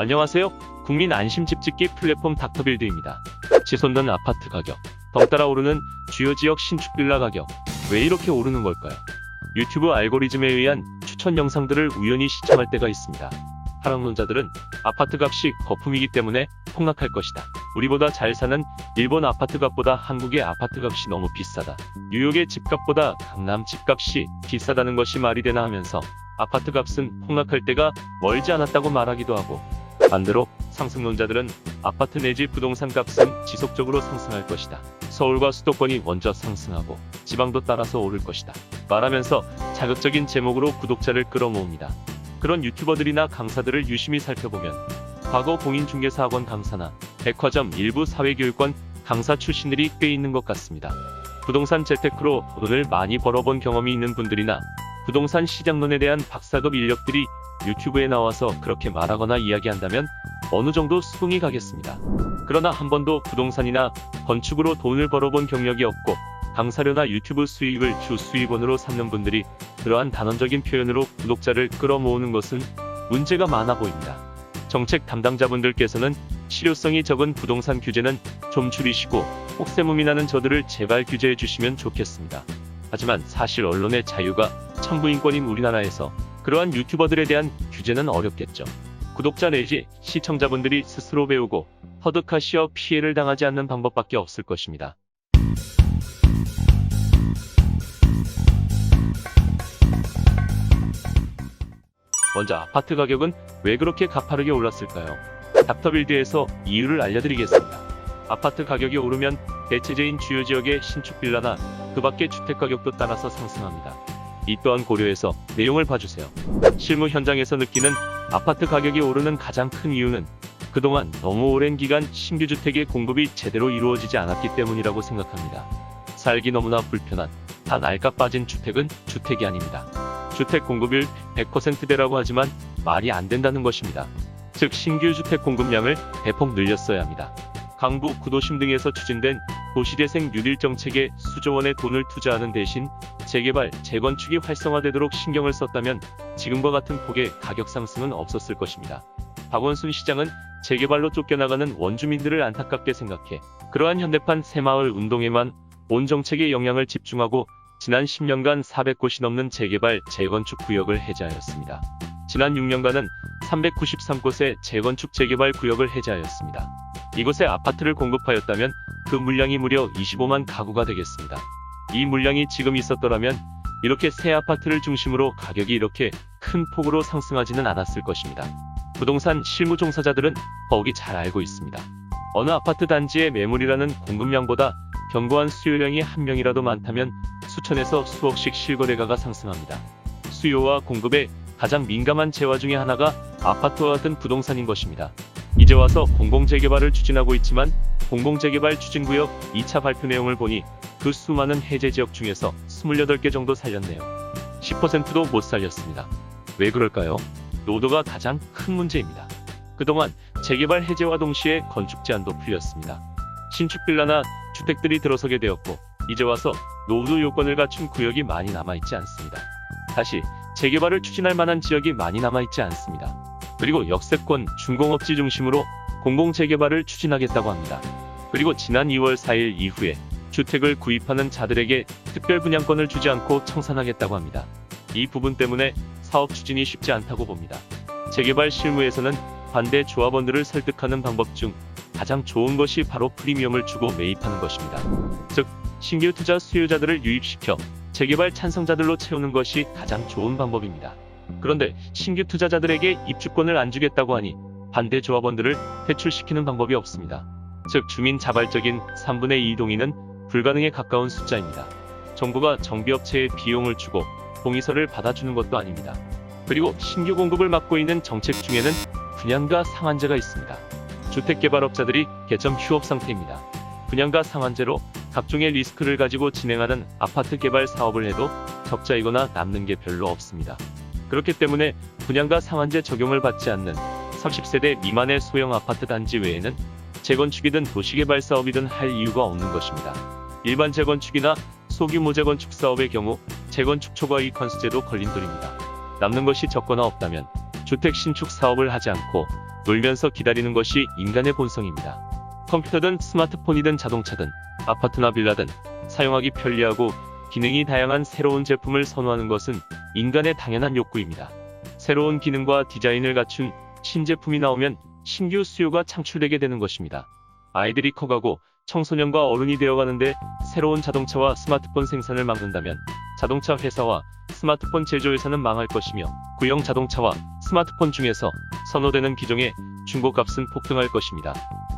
안녕하세요. 국민 안심 집짓기 플랫폼 닥터빌드입니다. 치솟는 아파트 가격, 덩따라 오르는 주요 지역 신축 빌라 가격, 왜 이렇게 오르는 걸까요? 유튜브 알고리즘에 의한 추천 영상들을 우연히 시청할 때가 있습니다. 하락론자들은 아파트 값이 거품이기 때문에 폭락할 것이다. 우리보다 잘 사는 일본 아파트 값보다 한국의 아파트 값이 너무 비싸다. 뉴욕의 집값보다 강남 집값이 비싸다는 것이 말이 되나 하면서 아파트 값은 폭락할 때가 멀지 않았다고 말하기도 하고 반대로 상승론자들은 아파트 내지 부동산 값은 지속적으로 상승할 것이다. 서울과 수도권이 먼저 상승하고 지방도 따라서 오를 것이다. 말하면서 자극적인 제목으로 구독자를 끌어모읍니다. 그런 유튜버들이나 강사들을 유심히 살펴보면 과거 공인중개사 학원 강사나 백화점 일부 사회교육권 강사 출신들이 꽤 있는 것 같습니다. 부동산 재테크로 돈을 많이 벌어본 경험이 있는 분들이나 부동산 시장론에 대한 박사급 인력들이 유튜브에 나와서 그렇게 말하거나 이야기한다면 어느 정도 수긍이 가겠습니다. 그러나 한 번도 부동산이나 건축으로 돈을 벌어본 경력이 없고 강사료나 유튜브 수익을 주 수익원으로 삼는 분들이 그러한 단언적인 표현으로 구독자를 끌어모으는 것은 문제가 많아 보입니다. 정책 담당자분들께서는 실효성이 적은 부동산 규제는 좀 줄이시고 혹세무미 나는 저들을 제발 규제해 주시면 좋겠습니다. 하지만 사실 언론의 자유가 천부인권인 우리나라에서 그러한 유튜버들에 대한 규제는 어렵겠죠. 구독자 내지 시청자분들이 스스로 배우고 허드카시어 피해를 당하지 않는 방법밖에 없을 것입니다. 먼저 아파트 가격은 왜 그렇게 가파르게 올랐을까요? 닥터빌드에서 이유를 알려드리겠습니다. 아파트 가격이 오르면 대체제인 주요 지역의 신축 빌라나 그 밖의 주택 가격도 따라서 상승합니다. 이 또한 고려해서 내용을 봐주세요. 실무 현장에서 느끼는 아파트 가격이 오르는 가장 큰 이유는 그동안 너무 오랜 기간 신규 주택의 공급이 제대로 이루어지지 않았기 때문이라고 생각합니다. 살기 너무나 불편한 다 낡아 빠진 주택은 주택이 아닙니다. 주택 공급률 100%대라고 하지만 말이 안 된다는 것입니다. 즉 신규 주택 공급량을 대폭 늘렸어야 합니다. 강북 구도심 등에서 추진된 도시재생 뉴딜 정책에 수조 원의 돈을 투자하는 대신 재개발, 재건축이 활성화되도록 신경을 썼다면 지금과 같은 폭의 가격 상승은 없었을 것입니다. 박원순 시장은 재개발로 쫓겨나가는 원주민들을 안타깝게 생각해 그러한 현대판 새마을 운동에만 온 정책의 영향을 집중하고 지난 10년간 400곳이 넘는 재개발, 재건축 구역을 해제하였습니다. 지난 6년간은 393곳의 재건축 재개발 구역을 해제하였습니다. 이곳에 아파트를 공급하였다면 그 물량이 무려 25만 가구가 되겠습니다. 이 물량이 지금 있었더라면 이렇게 새 아파트를 중심으로 가격이 이렇게 큰 폭으로 상승하지는 않았을 것입니다. 부동산 실무 종사자들은 더욱이 잘 알고 있습니다. 어느 아파트 단지의 매물이라는 공급량보다 견고한 수요량이 한 명이라도 많다면 수천에서 수억씩 실거래가가 상승합니다. 수요와 공급에 가장 민감한 재화 중의 하나가 아파트와 같은 부동산인 것입니다. 이제 와서 공공재개발을 추진하고 있지만 공공재개발 추진구역 2차 발표 내용을 보니 그 수많은 해제 지역 중에서 28개 정도 살렸네요. 10%도 못 살렸습니다. 왜 그럴까요? 노도가 가장 큰 문제입니다. 그동안 재개발 해제와 동시에 건축 제한도 풀렸습니다. 신축 빌라나 주택들이 들어서게 되었고 이제 와서 노후 요건을 갖춘 구역이 많이 남아있지 않습니다. 다시 재개발을 추진할 만한 지역이 많이 남아있지 않습니다. 그리고 역세권 중공업지 중심으로 공공재개발을 추진하겠다고 합니다. 그리고 지난 2월 4일 이후에 주택을 구입하는 자들에게 특별 분양권을 주지 않고 청산하겠다고 합니다. 이 부분 때문에 사업 추진이 쉽지 않다고 봅니다. 재개발 실무에서는 반대 조합원들을 설득하는 방법 중 가장 좋은 것이 바로 프리미엄을 주고 매입하는 것입니다. 즉, 신규 투자 수요자들을 유입시켜 재개발 찬성자들로 채우는 것이 가장 좋은 방법입니다. 그런데 신규 투자자들에게 입주권을 안 주겠다고 하니 반대 조합원들을 퇴출시키는 방법이 없습니다. 즉 주민 자발적인 3분의 2 동의는 불가능에 가까운 숫자입니다. 정부가 정비업체에 비용을 주고 동의서를 받아주는 것도 아닙니다. 그리고 신규 공급을 막고 있는 정책 중에는 분양가 상한제가 있습니다. 주택개발업자들이 개점 휴업 상태입니다. 분양가 상한제로 각종의 리스크를 가지고 진행하는 아파트 개발 사업을 해도 적자이거나 남는 게 별로 없습니다. 그렇기 때문에 분양가 상한제 적용을 받지 않는 30세대 미만의 소형 아파트 단지 외에는 재건축이든 도시개발 사업이든 할 이유가 없는 것입니다. 일반 재건축이나 소규모 재건축 사업의 경우 재건축 초과 이익 관수제도 걸림돌입니다. 남는 것이 적거나 없다면 주택 신축 사업을 하지 않고 놀면서 기다리는 것이 인간의 본성입니다. 컴퓨터든 스마트폰이든 자동차든 아파트나 빌라든 사용하기 편리하고 기능이 다양한 새로운 제품을 선호하는 것은 인간의 당연한 욕구입니다. 새로운 기능과 디자인을 갖춘 신제품이 나오면 신규 수요가 창출되게 되는 것입니다. 아이들이 커가고 청소년과 어른이 되어가는데 새로운 자동차와 스마트폰 생산을 막는다면 자동차 회사와 스마트폰 제조회사는 망할 것이며 구형 자동차와 스마트폰 중에서 선호되는 기종의 중고값은 폭등할 것입니다.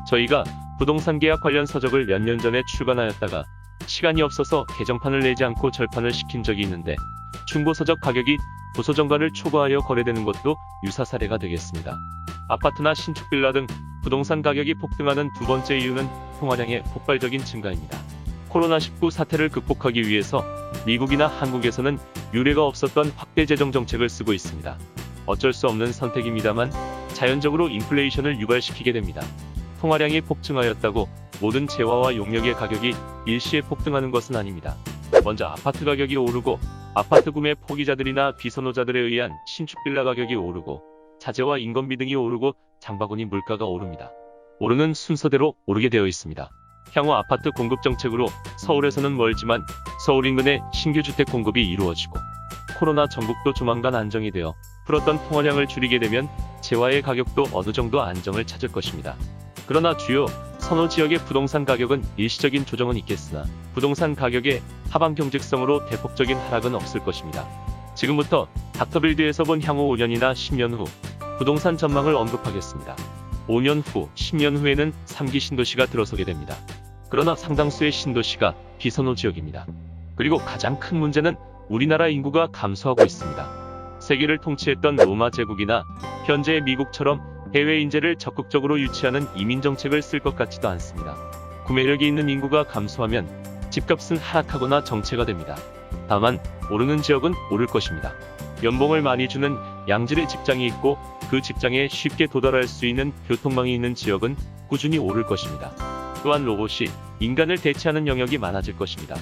저희가 부동산 계약 관련 서적을 몇 년 전에 출간하였다가 시간이 없어서 개정판을 내지 않고 절판을 시킨 적이 있는데 중고서적 가격이 부소정가를 초과하여 거래되는 것도 유사 사례가 되겠습니다. 아파트나 신축 빌라 등 부동산 가격이 폭등하는 두 번째 이유는 통화량의 폭발적인 증가입니다. 코로나19 사태를 극복하기 위해서 미국이나 한국에서는 유례가 없었던 확대 재정 정책을 쓰고 있습니다. 어쩔 수 없는 선택입니다만 자연적으로 인플레이션을 유발시키게 됩니다. 통화량이 폭증하였다고 모든 재화와 용역의 가격이 일시에 폭등하는 것은 아닙니다. 먼저 아파트 가격이 오르고 아파트 구매 포기자들이나 비선호자들에 의한 신축 빌라 가격이 오르고 자재와 인건비 등이 오르고 장바구니 물가가 오릅니다. 오르는 순서대로 오르게 되어 있습니다. 향후 아파트 공급 정책으로 서울에서는 멀지만 서울 인근에 신규 주택 공급이 이루어지고 코로나 전국도 조만간 안정이 되어 풀었던 통화량을 줄이게 되면 재화의 가격도 어느 정도 안정을 찾을 것입니다. 그러나 주요 선호 지역의 부동산 가격은 일시적인 조정은 있겠으나 부동산 가격의 하방 경직성으로 대폭적인 하락은 없을 것입니다. 지금부터 닥터빌드에서 본 향후 5년이나 10년 후 부동산 전망을 언급하겠습니다. 5년 후, 10년 후에는 3기 신도시가 들어서게 됩니다. 그러나 상당수의 신도시가 비선호 지역입니다. 그리고 가장 큰 문제는 우리나라 인구가 감소하고 있습니다. 세계를 통치했던 로마 제국이나 현재의 미국처럼 해외 인재를 적극적으로 유치하는 이민 정책을 쓸 것 같지도 않습니다. 구매력이 있는 인구가 감소하면 집값은 하락하거나 정체가 됩니다. 다만 오르는 지역은 오를 것입니다. 연봉을 많이 주는 양질의 직장이 있고 그 직장에 쉽게 도달할 수 있는 교통망이 있는 지역은 꾸준히 오를 것입니다. 또한 로봇이 인간을 대체하는 영역이 많아질 것입니다.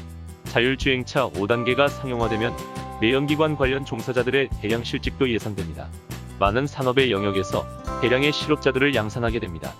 자율주행차 5단계가 상용화되면 내연기관 관련 종사자들의 대량 실직도 예상됩니다. 많은 산업의 영역에서 대량의 실업자들을 양산하게 됩니다.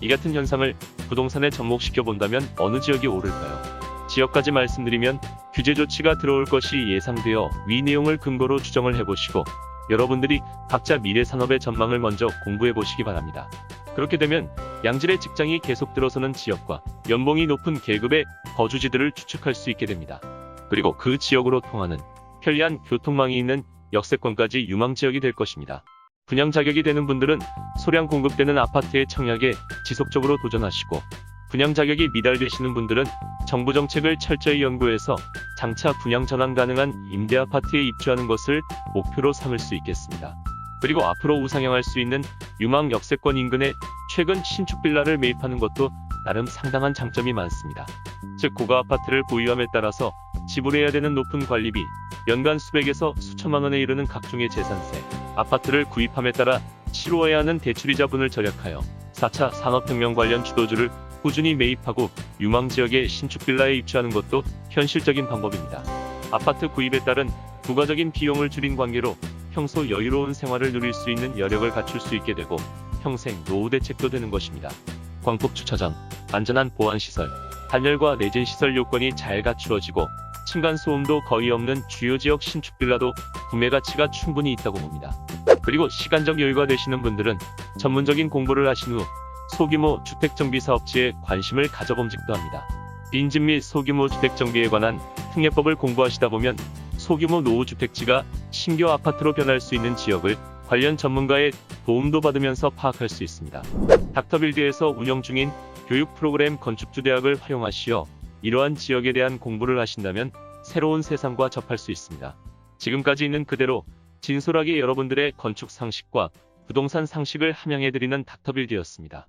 이 같은 현상을 부동산에 접목시켜 본다면 어느 지역이 오를까요? 지역까지 말씀드리면 규제 조치가 들어올 것이 예상되어 위 내용을 근거로 추정을 해보시고 여러분들이 각자 미래 산업의 전망을 먼저 공부해 보시기 바랍니다. 그렇게 되면 양질의 직장이 계속 들어서는 지역과 연봉이 높은 계급의 거주지들을 추측할 수 있게 됩니다. 그리고 그 지역으로 통하는 편리한 교통망이 있는 역세권까지 유망 지역이 될 것입니다. 분양 자격이 되는 분들은 소량 공급되는 아파트의 청약에 지속적으로 도전하시고 분양 자격이 미달되시는 분들은 정부 정책을 철저히 연구해서 장차 분양 전환 가능한 임대 아파트에 입주하는 것을 목표로 삼을 수 있겠습니다. 그리고 앞으로 우상향할 수 있는 유망 역세권 인근에 최근 신축 빌라를 매입하는 것도 나름 상당한 장점이 많습니다. 즉 고가 아파트를 보유함에 따라서 지불해야 되는 높은 관리비, 연간 수백에서 수천만 원에 이르는 각종의 재산세, 아파트를 구입함에 따라 치루어야 하는 대출이자분을 절약하여 4차 산업혁명 관련 주도주를 꾸준히 매입하고 유망 지역의 신축 빌라에 입주하는 것도 현실적인 방법입니다. 아파트 구입에 따른 부가적인 비용을 줄인 관계로 평소 여유로운 생활을 누릴 수 있는 여력을 갖출 수 있게 되고 평생 노후 대책도 되는 것입니다. 광폭 주차장, 안전한 보안 시설, 단열과 내진 시설 요건이 잘 갖추어지고 층간 소음도 거의 없는 주요 지역 신축 빌라도 구매 가치가 충분히 있다고 봅니다. 그리고 시간적 여유가 되시는 분들은 전문적인 공부를 하신 후 소규모 주택정비 사업지에 관심을 가져봄직도 합니다. 빈집 및 소규모 주택정비에 관한 특례법을 공부하시다 보면 소규모 노후주택지가 신규 아파트로 변할 수 있는 지역을 관련 전문가의 도움도 받으면서 파악할 수 있습니다. 닥터빌드에서 운영 중인 교육 프로그램 건축주대학을 활용하시어 이러한 지역에 대한 공부를 하신다면 새로운 세상과 접할 수 있습니다. 지금까지 있는 그대로 진솔하게 여러분들의 건축 상식과 부동산 상식을 함양해드리는 닥터빌드였습니다.